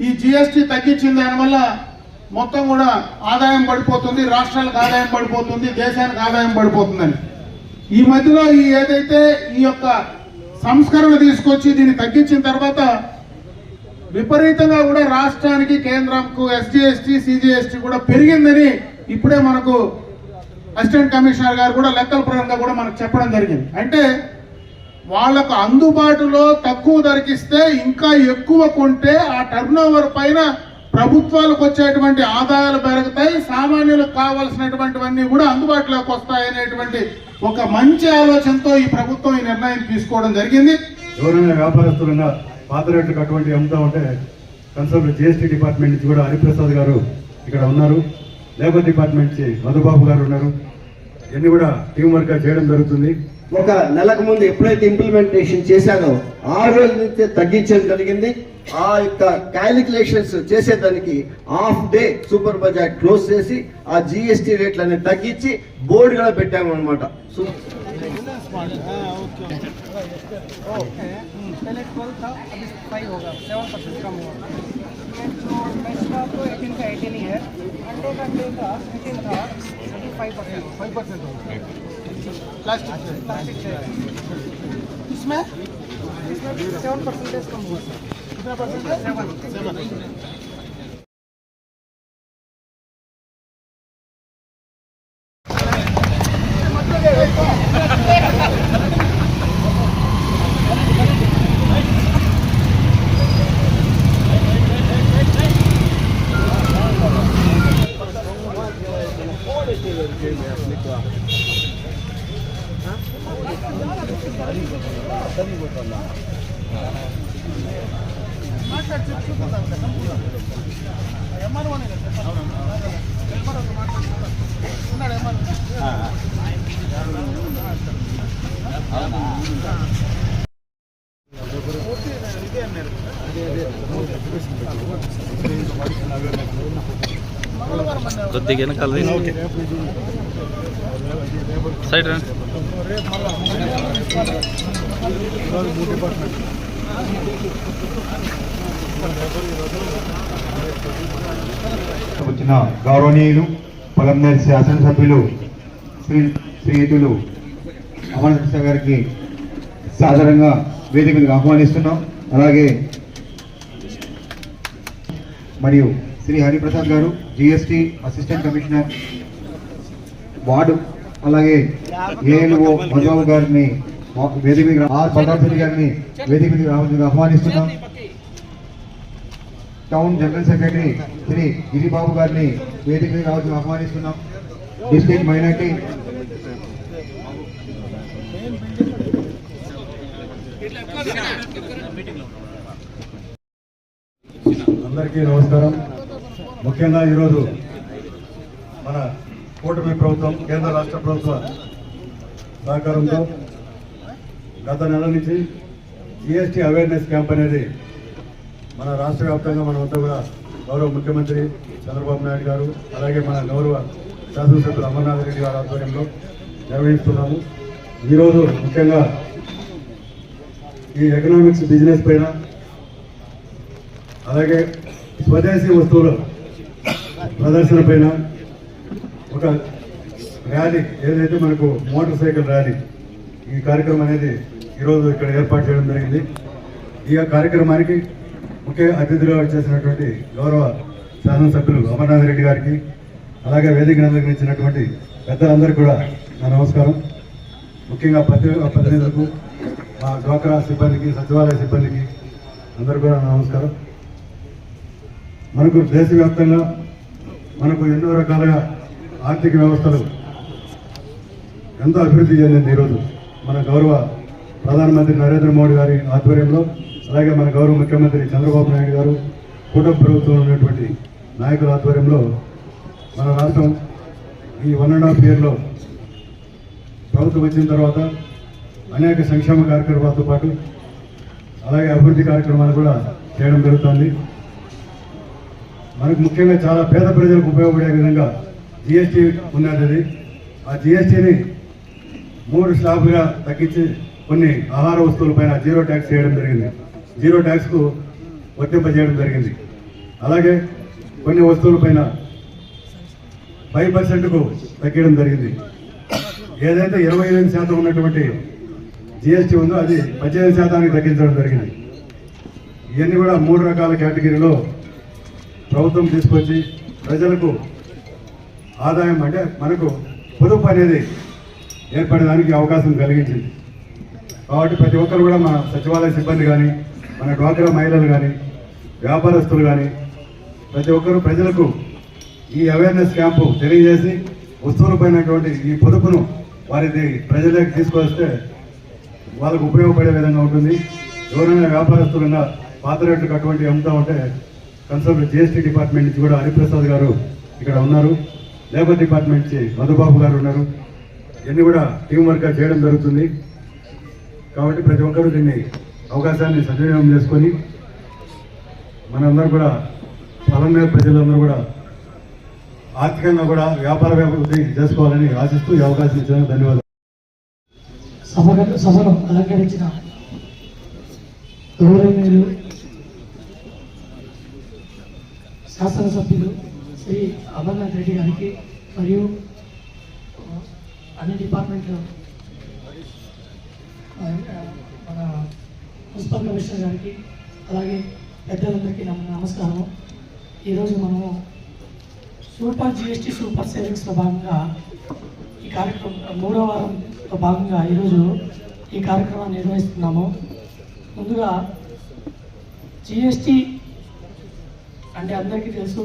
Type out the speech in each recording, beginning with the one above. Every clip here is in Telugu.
ఈ జిఎస్టి తగ్గించిన దానివల్ల మొత్తం కూడా ఆదాయం పడిపోతుంది రాష్ట్రాలకు ఆదాయం పడిపోతుంది దేశానికి ఆదాయం పడిపోతుందని. ఈ మధ్యలో ఈ ఏదైతే ఈ యొక్క సంస్కరణ తీసుకొచ్చి దీన్ని తగ్గించిన తర్వాత విపరీతంగా కూడా రాష్ట్రానికి కేంద్రంకు ఎస్జిఎస్టి సిజిఎస్టి కూడా పెరిగిందని ఇప్పుడే మనకు అసిస్టెంట్ కమిషనర్ గారు కూడా లెక్కల పరంగా కూడా మనకు చెప్పడం జరిగింది. అంటే వాళ్ళకు అందుబాటులో తక్కువ ధరకిస్తే ఇంకా ఎక్కువ కొంటే ఆ టర్న్ ఓవర్ పైన ప్రభుత్వాలకు వచ్చేటువంటి ఆదాయాలు పెరుగుతాయి సామాన్యులకు కావాల్సినటువంటివన్నీ కూడా అందుబాటులోకి వస్తాయి అనేటువంటి ఒక మంచి ఆలోచనతో ఈ ప్రభుత్వం ఈ నిర్ణయం తీసుకోవడం జరిగింది. ఎవరైనా వ్యాపారస్తులుగా పాత రేట్లకు అటువంటి అమ్ముతా ఉంటే కన్సల్ట్ జిఎస్టీ డిపార్ట్మెంట్ నుంచి కూడా హరిప్రసాద్ గారు ఇక్కడ ఉన్నారు. లేబర్ డిపార్ట్మెంట్ నుంచి మధుబాబు గారు ఉన్నారు ఇవన్నీ కూడా టీం వర్క్ చేయడం జరుగుతుంది ఒక నెలకు ముందు ఎప్పుడైతే ఇంప్లిమెంటేషన్ చేశానో ఆ రోజు నుంచి తగ్గించడం జరిగింది ఆ యొక్క క్యాలిక్యులేషన్స్ చేసేదానికి half day super bazaar close చేసి ఆ జిఎస్టీ రేట్లని తగ్గించి బోర్డు కూడా పెట్టాము అనమాట पहले ट्वेल्व था अभी फाइव होगा सेवन परसेंट कम हुआ तो मेस का तो एटीन का एटीन ही है घंटे का था five percent five percent plastic इसमें इसमें सेवन परसेंटेज कम हुआ सर कितना परसेंटेज सेवन सेवन కొద్దిగా వెనకాల సైడ్ రండి వచ్చిన గౌరవనీయులు పొలంనేరు శాసనసభ్యులు శ్రీ శ్రీయుతులు అమర కృష్ణ గారికి సాధారణంగా వేదిక మీదకి ఆహ్వానిస్తున్నాం. అలాగే మరియు శ్రీ హరిప్రసాద్ గారు జిఎస్టి అసిస్టెంట్ కమిషనర్ వార్డు అలాగే ఏఎల్ఓ మధుబాబు గారిని వేదిక మీద ఆర్ బలరాజు గారిని వేదిక మీద రావాల్సిందిగా ఆహ్వానిస్తున్నాం. Town general secretary Shri Giribabu గారిని వేదిక మీద రావాల్సిందిగా ఆహ్వానిస్తున్నాం. డిస్ట్రిక్ట్ మైనార్టీ అందరికీ నమస్కారం. ముఖ్యంగా ఈరోజు మన కూటమి ప్రభుత్వం కేంద్ర రాష్ట్ర ప్రభుత్వ సహకారంతో గత నెల నుంచి జిఎస్టీ అవేర్నెస్ క్యాంప్ అనేది మన రాష్ట్ర వ్యాప్తంగా మనమంతా కూడా గౌరవ ముఖ్యమంత్రి చంద్రబాబు నాయుడు గారు అలాగే మన గౌరవ శాసనసభ్యులు అమర్నాథ్ రెడ్డి గారి ఆధ్వర్యంలో నిర్వహిస్తున్నాము. ఈరోజు ముఖ్యంగా ఈ ఎకనామిక్స్ బిజినెస్ పైన అలాగే స్వదేశీ వస్తువులు ప్రదర్శన పైన ఒక ర్యాలీ ఏదైతే మనకు మోటార్ సైకిల్ ర్యాలీ ఈ కార్యక్రమం అనేది ఈరోజు ఇక్కడ ఏర్పాటు చేయడం జరిగింది. ఈ కార్యక్రమానికి ముఖ్య అతిథిగా వచ్చేసినటువంటి గౌరవ శాసనసభ్యులు అమర్నాథ్ రెడ్డి గారికి అలాగే వేదిక అలంకరించినటువంటి పెద్దలందరికీ కూడా నా నమస్కారం. ముఖ్యంగా పత్రిక ప్రతినిధులకు మా డ్వాక్రా సిబ్బందికి సచివాలయ సిబ్బందికి అందరికీ కూడా నా నమస్కారం. మనకు దేశవ్యాప్తంగా మనకు ఎన్నో రకాలుగా ఆర్థిక వ్యవస్థలు ఎంతో అభివృద్ధి చెందింది ఈరోజు. మన గౌరవ ప్రధానమంత్రి నరేంద్ర మోడీ గారి ఆధ్వర్యంలో అలాగే మన గౌరవ ముఖ్యమంత్రి చంద్రబాబు నాయుడు గారు కుటుంబ ప్రభుత్వం ఉన్నటువంటి నాయకుల ఆధ్వర్యంలో మన రాష్ట్రం ఈ వన్ అండ్ హాఫ్ ఇయర్లో ప్రభుత్వం వచ్చిన తర్వాత అనేక సంక్షేమ కార్యక్రమాలతో పాటు అలాగే అభివృద్ధి కార్యక్రమాలు కూడా చేయడం జరుగుతుంది. మనకు ముఖ్యంగా చాలా పేద ప్రజలకు ఉపయోగపడే విధంగా జిఎస్టీ ఉన్నది. ఆ జిఎస్టీని మూడు స్లాబ్గా తగ్గించి కొన్ని ఆహార వస్తువులపైన జీరో ట్యాక్స్ చేయడం జరిగింది. జీరో ట్యాక్స్కు వర్తింపజేయడం జరిగింది. అలాగే కొన్ని వస్తువులపైన ఫైవ్ పర్సెంట్కు తగ్గడం జరిగింది. ఏదైతే ఇరవై ఎనిమిది శాతం ఉన్నటువంటి జిఎస్టీ ఉందో అది పద్దెనిమిది శాతానికి తగ్గించడం జరిగింది. ఇవన్నీ కూడా మూడు రకాల కేటగిరీలో ప్రభుత్వం తీసుకొచ్చి ప్రజలకు ఆదాయం అంటే మనకు పొదుపు అనేది ఏర్పడడానికి అవకాశం కలిగించింది. కాబట్టి ప్రతి ఒక్కరు కూడా మన సచివాలయ సిబ్బంది కానీ మన డ్వాక్రా మహిళలు కానీ వ్యాపారస్తులు కానీ ప్రతి ఒక్కరు ప్రజలకు ఈ అవేర్నెస్ క్యాంపు తెలియజేసి వస్తువులపైనటువంటి ఈ పొదుపును వారిది ప్రజలకు తీసుకొస్తే వాళ్ళకు ఉపయోగపడే విధంగా ఉంటుంది. ఎవరైనా వ్యాపారస్తులుగా పాత రేట్లకు అటువంటి అమ్ముతా ఉంటే కన్సల్ట్ జిఎస్టీ డిపార్ట్మెంట్ నుంచి కూడా హరిప్రసాద్ గారు ఇక్కడ ఉన్నారు. లేబర్ డిపార్ట్మెంట్ నుంచి మధుబాబు గారు ఉన్నారు. ఇవన్నీ కూడా టీం వర్క్గా చేయడం జరుగుతుంది. కాబట్టి ప్రతి ఒక్కరూ దీన్ని అవకాశాన్ని సద్వినియోగం చేసుకొని మనందరూ కూడా పొలం మీద ప్రజలందరూ కూడా ఆర్థికంగా కూడా వ్యాపార అభివృద్ధి చేసుకోవాలని ఆశిస్తూ ఈ అవకాశం ఇచ్చిన ధన్యవాదాలు. సభను అలంకరించిన శాసనసభ్యులు శ్రీ అమర్నాథ్ రెడ్డి గారికి మరియు అన్ని డిపార్ట్మెంట్ మన మున్సిపల్ కమిషనర్ గారికి అలాగే పెద్దలందరికీ నమ నమస్కారం ఈరోజు మనము సూపర్ జిఎస్టీ సూపర్ సేవింగ్స్లో భాగంగా ఈ కార్యక్రమం మూడో వారంలో భాగంగా ఈరోజు ఈ కార్యక్రమాన్ని నిర్వహిస్తున్నాము. ముందుగా జిఎస్టీ అంటే అందరికీ తెలుసు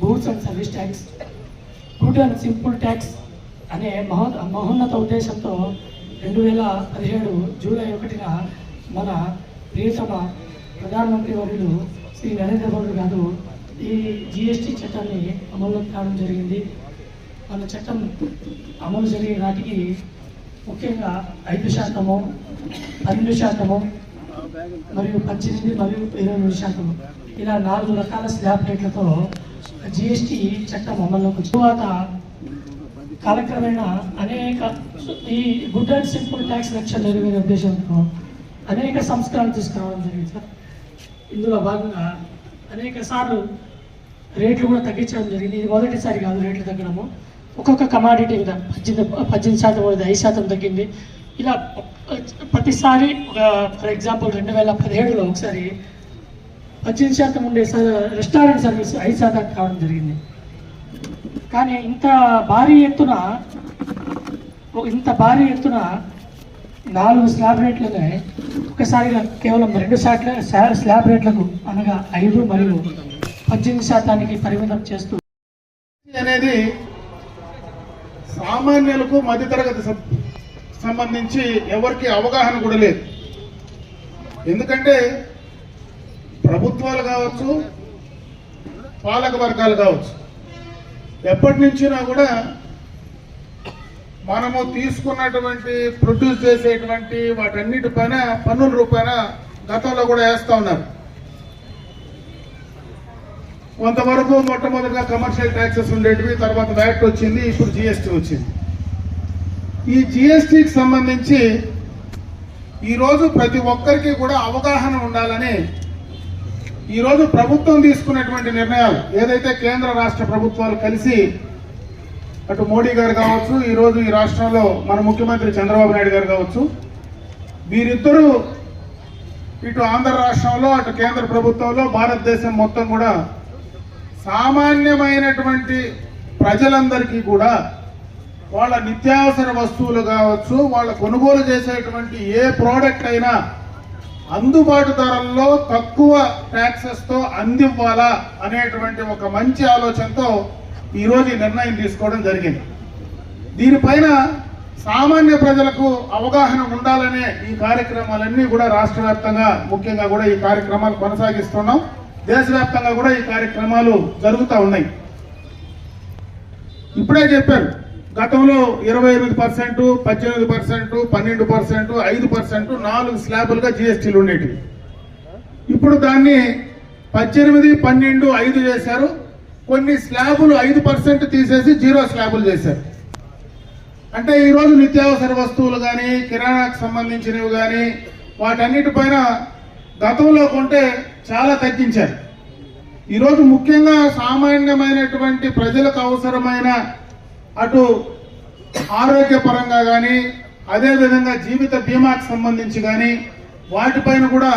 goods and service tax good and simple tax అనే మహో మహోన్నత ఉద్దేశంతో రెండు వేల పదిహేడు జూలై ఒకటిన మన ప్రియతమ ప్రధానమంత్రి వర్యులు శ్రీ నరేంద్ర మోడీ గారు ఈ జిఎస్టీ చట్టాన్ని అమల్లోకి కావడం జరిగింది. మన చట్టం అమలు జరిగే నాటికి ముఖ్యంగా ఐదు శాతము పన్నెండు శాతము మరియు పద్దెనిమిది మరియు ఇరవై మూడు శాతం ఇలా నాలుగు రకాల స్లాబ్ రేట్లతో జిఎస్టి చట్టం అమల్లోకి తరువాత కాలక్రమేణా అనేక ఈ గుడ్ అండ్ సింపుల్ ట్యాక్స్ రక్షణ నెరవేరే ఉద్దేశంతో అనేక సంస్కరణలు తీసుకురావడం జరిగింది సార్. ఇందులో భాగంగా అనేక సార్లు రేట్లు కూడా తగ్గించడం జరిగింది. ఇది మొదటిసారి కాదు రేట్లు తగ్గడము. ఒక్కొక్క కమాడిటీ మీద పద్దెనిమిది పద్దెనిమిది శాతం అనేది ఐదు శాతం తగ్గింది. ఇలా ప్రతిసారి ఫర్ ఎగ్జాంపుల్ రెండు వేల పదిహేడులో ఒకసారి పద్దెనిమిది శాతం ఉండే స- రెస్టారెంట్ సర్వీస్ ఐదు శాతం కావడం జరిగింది. కానీ ఇంత భారీ ఎత్తున ఇంత భారీ ఎత్తున నాలుగు స్లాబ్ రేట్లనే ఒకసారిగా కేవలం రెండు శాట్ల స్లాబ్ రేట్లకు అనగా ఐదు మరియు పద్దెనిమిది శాతానికి పరిమితం చేస్తూ అనేది సామాన్యులకు మధ్యతరగతి సంబంధించి ఎవరికి అవగాహన కూడా లేదు. ఎందుకంటే ప్రభుత్వాలు కావచ్చు పాలక వర్గాలు కావచ్చు. ఎప్పటి నుంచినా కూడా మనము తీసుకున్నటువంటి ప్రొడ్యూస్ చేసేటువంటి వాటన్నిటిపైన పన్నుల రూపాయన గతంలో కూడా వేస్తూ ఉన్నారు. కొంతవరకు మొట్టమొదటిగా కమర్షియల్ ట్యాక్సెస్ ఉండేటివి తర్వాత వ్యాట్ వచ్చింది ఇప్పుడు జిఎస్టీ వచ్చింది. ఈ జిఎస్టీకి సంబంధించి ఈరోజు ప్రతి ఒక్కరికి కూడా అవగాహన ఉండాలని ఈరోజు ప్రభుత్వం తీసుకున్నటువంటి నిర్ణయాలు ఏదైతే కేంద్ర రాష్ట్ర ప్రభుత్వాలు కలిసి అటు మోడీ గారు కావచ్చు ఈరోజు ఈ రాష్ట్రంలో మన ముఖ్యమంత్రి చంద్రబాబు నాయుడు గారు కావచ్చు వీరిద్దరూ ఇటు ఆంధ్ర రాష్ట్రంలో అటు కేంద్ర ప్రభుత్వంలో భారతదేశం మొత్తం కూడా సామాన్యమైనటువంటి ప్రజలందరికీ కూడా వాళ్ళ నిత్యావసర వస్తువులు కావచ్చు వాళ్ళ కొనుగోలు చేసేటువంటి ఏ ప్రోడక్ట్ అయినా అందుబాటు ధరల్లో తక్కువ ట్యాక్సెస్తో అందివ్వాలా అనేటువంటి ఒక మంచి ఆలోచనతో ఈరోజు ఈ నిర్ణయం తీసుకోవడం జరిగింది. దీనిపైన సామాన్య ప్రజలకు అవగాహన ఉండాలనే ఈ కార్యక్రమాలన్నీ కూడా రాష్ట్ర వ్యాప్తంగా ముఖ్యంగా కూడా ఈ కార్యక్రమాలు కొనసాగిస్తున్నాం. దేశవ్యాప్తంగా కూడా ఈ కార్యక్రమాలు జరుగుతూ ఉన్నాయి. ఇప్పుడే చెప్పారు గతంలో ఇరవై ఎనిమిది పర్సెంట్ పద్దెనిమిది పర్సెంట్ పన్నెండు పర్సెంట్ ఐదు పర్సెంట్ నాలుగు స్లాబులుగా జిఎస్టీలు ఉండేటివి. ఇప్పుడు దాన్ని పద్దెనిమిది పన్నెండు ఐదు చేశారు. కొన్ని స్లాబులు ఐదు పర్సెంట్ తీసేసి జీరో స్లాబులు చేశారు. అంటే ఈరోజు నిత్యావసర వస్తువులు కానీ కిరాణాకు సంబంధించినవి కానీ వాటన్నిటిపైన గతంలో కొంటే చాలా తగ్గించారు. ఈరోజు ముఖ్యంగా సామాన్యమైనటువంటి ప్రజలకు అవసరమైన అటు ఆరోగ్యపరంగా కానీ అదేవిధంగా జీవిత బీమాకు సంబంధించి కానీ వాటిపైన కూడా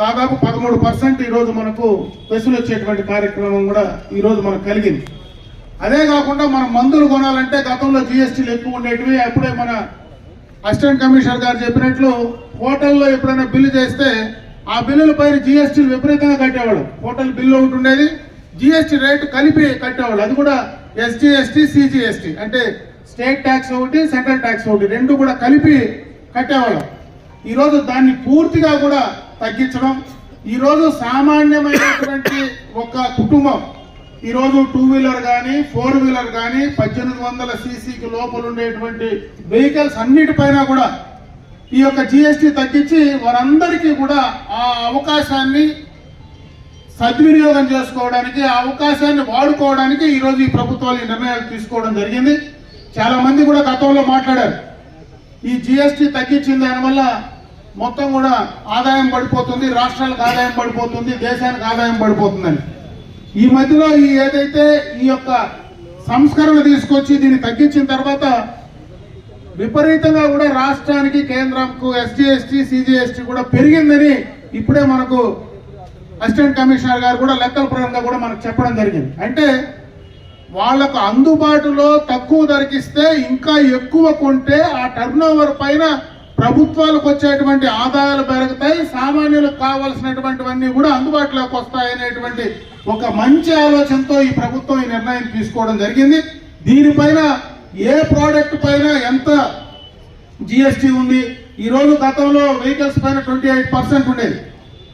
దాదాపు పదమూడు పర్సెంట్ ఈరోజు మనకు పెసులు వచ్చేటువంటి కార్యక్రమం కూడా ఈరోజు మనకు కలిగింది. అదే కాకుండా మనం మందులు కొనాలంటే గతంలో జిఎస్టీలు ఎక్కువ ఉండేటివి అప్పుడే మన అసిస్టెంట్ కమిషనర్ గారు చెప్పినట్లు హోటల్లో ఎప్పుడైనా బిల్లు చేస్తే ఆ బిల్లుల పైన జిఎస్టీలు విపరీతంగా కట్టేవాడు హోటల్ బిల్లు ఒకటి ఉండేది జిఎస్టీ రేటు కలిపి కట్టేవాళ్ళు. అది కూడా ఎస్జిఎస్టీ సిజిఎస్టీ అంటే స్టేట్ ట్యాక్స్ ఒకటి సెంట్రల్ ట్యాక్స్ ఒకటి రెండు కూడా కలిపి కట్టేవాళ్ళం. ఈరోజు దాన్ని పూర్తిగా కూడా తగ్గించడం ఈరోజు సామాన్యమైనటువంటి ఒక కుటుంబం ఈరోజు టూ వీలర్ కానీ ఫోర్ వీలర్ కానీ పద్దెనిమిది వందల సీసీకి లోపల ఉండేటువంటి వెహికల్స్ అన్నిటిపైన కూడా ఈ యొక్క జిఎస్టీ తగ్గించి వారందరికీ కూడా ఆ అవకాశాన్ని సద్వినియోగం చేసుకోవడానికి ఆ అవకాశాన్ని వాడుకోవడానికి ఈరోజు ఈ ప్రభుత్వాలు ఈ నిర్ణయాలు తీసుకోవడం జరిగింది. చాలా మంది కూడా గతంలో మాట్లాడారు. ఈ జిఎస్టీ తగ్గించిన దానివల్ల మొత్తం కూడా ఆదాయం పడిపోతుంది రాష్ట్రాలకు ఆదాయం పడిపోతుంది దేశానికి ఆదాయం పడిపోతుందని. ఈ మధ్యలో ఈ ఏదైతే ఈ యొక్క సంస్కరణ తీసుకొచ్చి దీన్ని తగ్గించిన తర్వాత విపరీతంగా కూడా రాష్ట్రానికి కేంద్రంకు ఎస్టీ సిజిఎస్టీ కూడా పెరిగిందని ఇప్పుడే మనకు అసిస్టెంట్ కమిషనర్ గారు కూడా లెక్కల పరంగా కూడా మనకు చెప్పడం జరిగింది. అంటే వాళ్ళకు అందుబాటులో తక్కువ ధరకిస్తే ఇంకా ఎక్కువ కొంటే ఆ టర్న్ పైన ప్రభుత్వాలకు వచ్చేటువంటి ఆదాయాలు పెరుగుతాయి సామాన్యులకు కావాల్సినటువంటివన్నీ కూడా అందుబాటులోకి వస్తాయనేటువంటి ఒక మంచి ఆలోచనతో ఈ ప్రభుత్వం ఈ నిర్ణయం తీసుకోవడం జరిగింది. దీనిపైన ఏ ప్రోడక్ట్ పైన ఎంత జిఎస్టీ ఉంది? ఈ రోజు గతంలో వెహికల్స్ పైన ట్వంటీ ఎయిట్ పర్సెంట్ ఉండేది.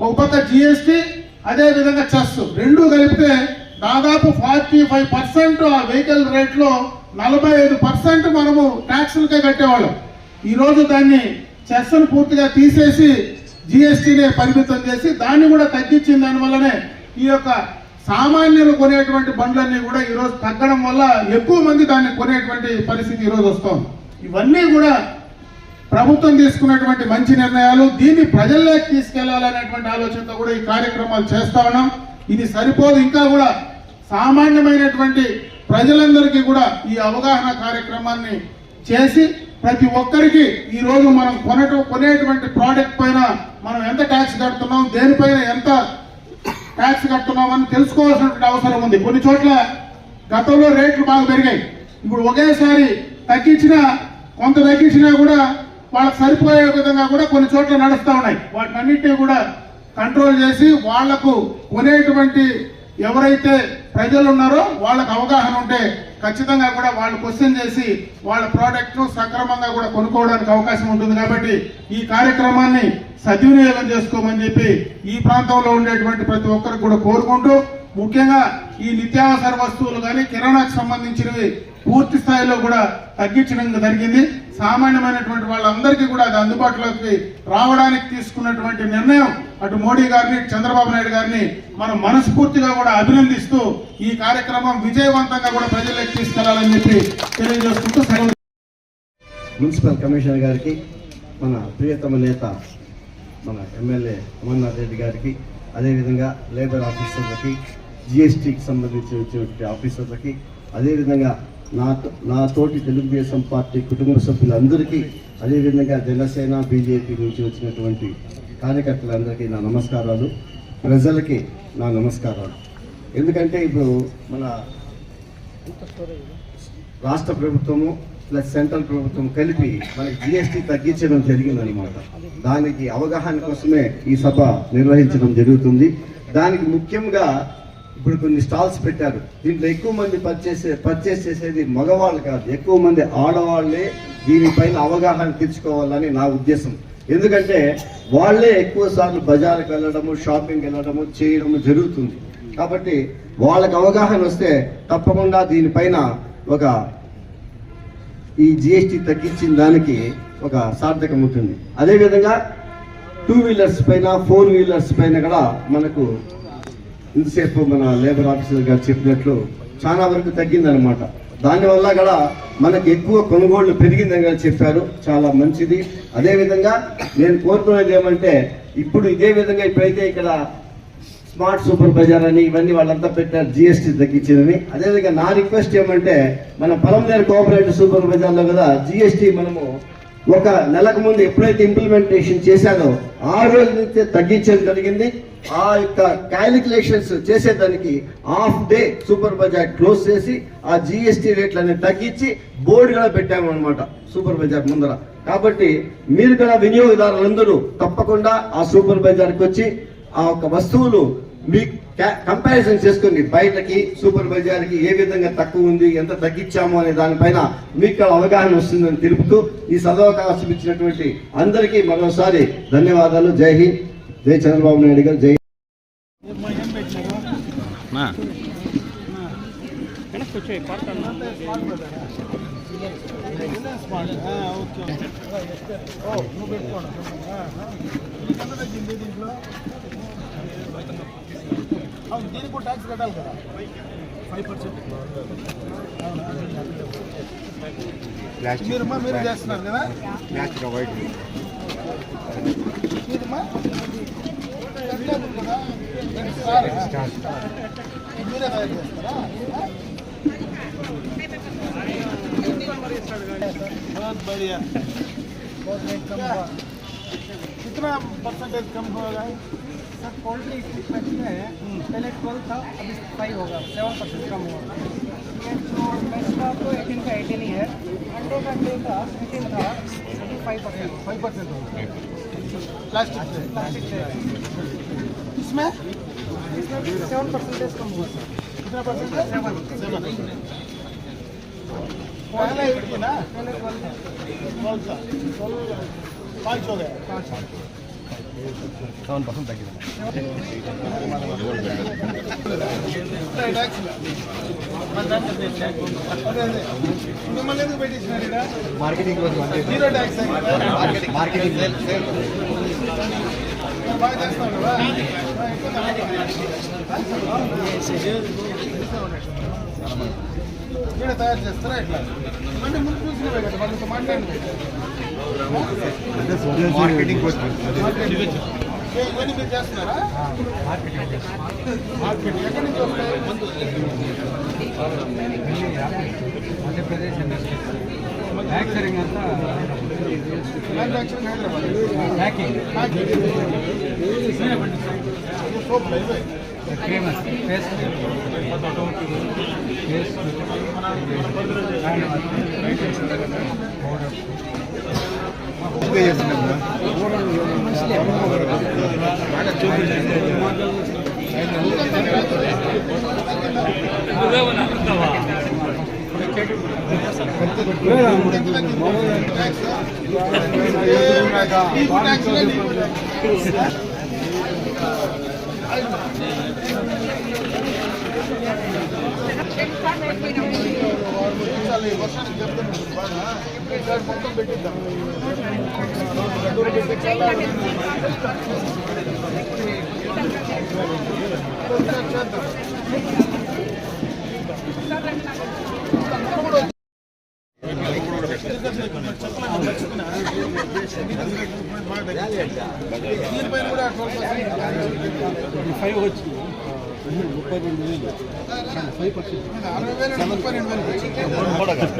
ఒక పక్క జిఎస్టీ అదే విధంగా చెస్ రెండు కలిపితే దాదాపు ఫార్టీ ఫైవ్ పర్సెంట్ ఆ వెహికల్ రేట్లో నలభై ఐదు పర్సెంట్ మనము ట్యాక్సులకే కట్టేవాళ్ళం. ఈరోజు దాన్ని చెస్ను పూర్తిగా తీసేసి జిఎస్టీనే పరిమితం చేసి దాన్ని కూడా తగ్గించిన దానివల్లనే ఈ యొక్క సామాన్యులు కొనేటువంటి బండ్లన్నీ కూడా ఈరోజు తగ్గడం వల్ల ఎక్కువ మంది దాన్ని కొనేటువంటి పరిస్థితి ఈ రోజు ఇవన్నీ కూడా ప్రభుత్వం తీసుకున్నటువంటి మంచి నిర్ణయాలు దీన్ని ప్రజల్లోకి తీసుకెళ్ళాలనేటువంటి ఆలోచనతో కూడా ఈ కార్యక్రమాలు చేస్తా ఉన్నాం. ఇది సరిపోదు. ఇంకా కూడా సామాన్యమైనటువంటి ప్రజలందరికీ కూడా ఈ అవగాహన కార్యక్రమాన్ని చేసి ప్రతి ఒక్కరికి ఈరోజు మనం కొనటం కొనేటువంటి ప్రోడక్ట్ పైన మనం ఎంత ట్యాక్స్ కడుతున్నాం దేనిపైన ఎంత ట్యాక్స్ కడుతున్నామని తెలుసుకోవాల్సినటువంటి అవసరం ఉంది. కొన్ని చోట్ల గతంలో రేట్లు బాగా పెరిగాయి. ఇప్పుడు ఒకేసారి తగ్గించినా కొంత తగ్గించినా కూడా వాళ్ళకి సరిపోయే విధంగా కూడా కొన్ని చోట్ల నడుస్తూ ఉన్నాయి. వాటిని అన్నింటినీ కూడా కంట్రోల్ చేసి వాళ్ళకు కొనేటువంటి ఎవరైతే ప్రజలు ఉన్నారో వాళ్ళకు అవగాహన ఉంటే ఖచ్చితంగా కూడా వాళ్ళు క్వశ్చన్ చేసి వాళ్ళ ప్రోడక్ట్ సక్రమంగా కూడా కొనుక్కోవడానికి అవకాశం ఉంటుంది కాబట్టి ఈ కార్యక్రమాన్ని సద్వినియోగం చేసుకోమని చెప్పి ఈ ప్రాంతంలో ఉండేటువంటి ప్రతి ఒక్కరికి కూడా కోరుకుంటూ ముఖ్యంగా ఈ నిత్యావసర వస్తువులు కానీ కిరాణాకు సంబంధించినవి పూర్తి స్థాయిలో కూడా తగ్గించడం జరిగింది. సామాన్యమైనటువంటి వాళ్ళందరికీ కూడా అది అందుబాటులోకి రావడానికి తీసుకున్నటువంటి నిర్ణయం అటు మోడీ గారిని చంద్రబాబు నాయుడు గారిని మనం మనస్ఫూర్తిగా కూడా అభినందిస్తూ ఈ కార్యక్రమం విజయవంతంగా కూడా ప్రజలకు తీసుకెళ్ళాలని చెప్పి తెలియజేసుకుంటూ సెలవు మున్సిపల్ కమిషనర్ గారికి మన ప్రియతమ నేత మన ఎమ్మెల్యే అమర్నాథ్ రెడ్డి గారికి అదేవిధంగా లేబర్ ఆఫీసర్లకి జిఎస్టీకి సంబంధించి వచ్చేటువంటి ఆఫీసర్లకి అదేవిధంగా నా నా తోటి తెలుగుదేశం పార్టీ కుటుంబ సభ్యులందరికీ అదేవిధంగా జనసేన బీజేపీ నుంచి వచ్చినటువంటి కార్యకర్తలందరికీ నా నమస్కారాలు. ప్రజలకి నా నమస్కారాలు. ఎందుకంటే ఇప్పుడు మన రాష్ట్ర ప్రభుత్వము ప్లస్ సెంట్రల్ ప్రభుత్వం కలిపి మనకి జిఎస్టీ తగ్గించడం జరిగిందనమాట దానికి అవగాహన కోసమే ఈ సభ నిర్వహించడం జరుగుతుంది. దానికి ముఖ్యంగా ఇప్పుడు కొన్ని స్టాల్స్ పెట్టారు. దీంట్లో ఎక్కువ మంది పర్చేసే పర్చేస్ చేసేది మగవాళ్ళు కాదు. ఎక్కువ మంది ఆడవాళ్ళే దీనిపైన అవగాహన తెచ్చుకోవాలని నా ఉద్దేశం. ఎందుకంటే వాళ్ళే ఎక్కువ సార్లు బజార్కి వెళ్ళడము షాపింగ్ వెళ్ళడము చేయడము జరుగుతుంది. కాబట్టి వాళ్ళకి అవగాహన వస్తే తప్పకుండా దీనిపైన ఒక ఈ జిఎస్టీ తగ్గించిన దానికి ఒక సార్థకం ఉంటుంది. అదేవిధంగా టూ వీలర్స్ పైన ఫోర్ వీలర్స్ పైన కూడా మనకు ఇంతసేపు మన లేబర్ ఆఫీసర్ గారు చెప్పినట్లు చాలా వరకు తగ్గిందనమాట దానివల్ల కూడా మనకి ఎక్కువ కొనుగోళ్ళు పెరిగిందని కూడా చెప్పారు. చాలా మంచిది. అదేవిధంగా నేను కోరుకునేది ఏమంటే ఇప్పుడు ఇదే విధంగా ఇప్పుడైతే ఇక్కడ స్మార్ట్ సూపర్ బజార్ అని ఇవన్నీ వాళ్ళంతా పెట్టారు జిఎస్టీ తగ్గించిందని. అదేవిధంగా నా రిక్వెస్ట్ ఏమంటే మన పొలంనేరు కోఆపరేటివ్ సూపర్ బజార్లో కదా జిఎస్టీ మనము ఒక నెలకు ముందు ఎప్పుడైతే ఇంప్లిమెంటేషన్ చేశానో ఆ రోజు నుంచి తగ్గించడం జరిగింది. ఆ యొక్క క్యాలిక్యులేషన్స్ చేసేదానికి half day super bazaar close చేసి ఆ జిఎస్టీ రేట్లన్నీ తగ్గించి బోర్డు కూడా పెట్టాము అనమాట సూపర్ బజార్ ముందర. కాబట్టి మీరు కూడా వినియోగదారులందరూ తప్పకుండా ఆ సూపర్ బజార్కి వచ్చి ఆ యొక్క వస్తువులు మీ కంపారిజన్ చేసుకుని బయటకి సూపర్ బజార్కి ఏ విధంగా తక్కువ ఉంది ఎంత తగ్గించాము అనే దానిపైన మీకు అవగాహన వస్తుందని తెలుపుతూ ఈ సదవకాశం ఇచ్చినటువంటి అందరికీ మరోసారి ధన్యవాదాలు. జై హింద్. జై చంద్రబాబు నాయుడు గారు జై నా నువ్వు పెట్టుకోండి ఎంత తగ్గింది దీంట్లో అవును దీనికి కూడా ట్యాక్స్ కట్టాలి కదా ఫైవ్ పర్సెంట్ మీరమ్మా మీరు చేస్తున్నారు కదా మీరమ్మా కట్టాలి बहुत बढ़िया कम कितना परसेंटेज कम होगा सर पोल्ट्री इक्विपमेंट में पहले ट्वेल्व था अभी फाइव होगा सेवन परसेंट कम ये जो मैच का तो एटीन का एटीन ही। है अंडे का डे का एटीन था अभी फाइव परसेंट फाइव परसेंट होगा प्लास्टिक प्लास्टिक इसमें? सेवन परसेंटेज कम हुआ सर कितना परसेंटेज सेवन सेवन पहले एट ना पहले ट्वेल्व था ट्वेल्व पाँच हो गया पाँच సెవెన్ అదే అదే మార్కెటింగ్ మార్కెటింగ్ తయారు చేస్తారా ఇట్లా అంటే ముందు చూసినవే కదా వాళ్ళతో మార్కెటింగ్ ఏ, ఇవన్నీ మీరు చేస్తున్నారా మార్కెట్ ఎక్కడి నుంచి వస్తాయి ఆంధ్రప్రదేశ్ మ్యానుఫ్యాక్చరింగ్ అంతా మ్యానుఫ్యాక్చరింగ్ ఫేమస్ ఫేస్ ఫేస్ మొత్తం పెట్టిద్దాం గడ్డూరు చేద్దాం దీనిపైన కూడా ట్వెల్వ్ పర్సెంట్ ఫైవ్ వచ్చి అరవై వేలు. ముప్పై రెండు వేలు.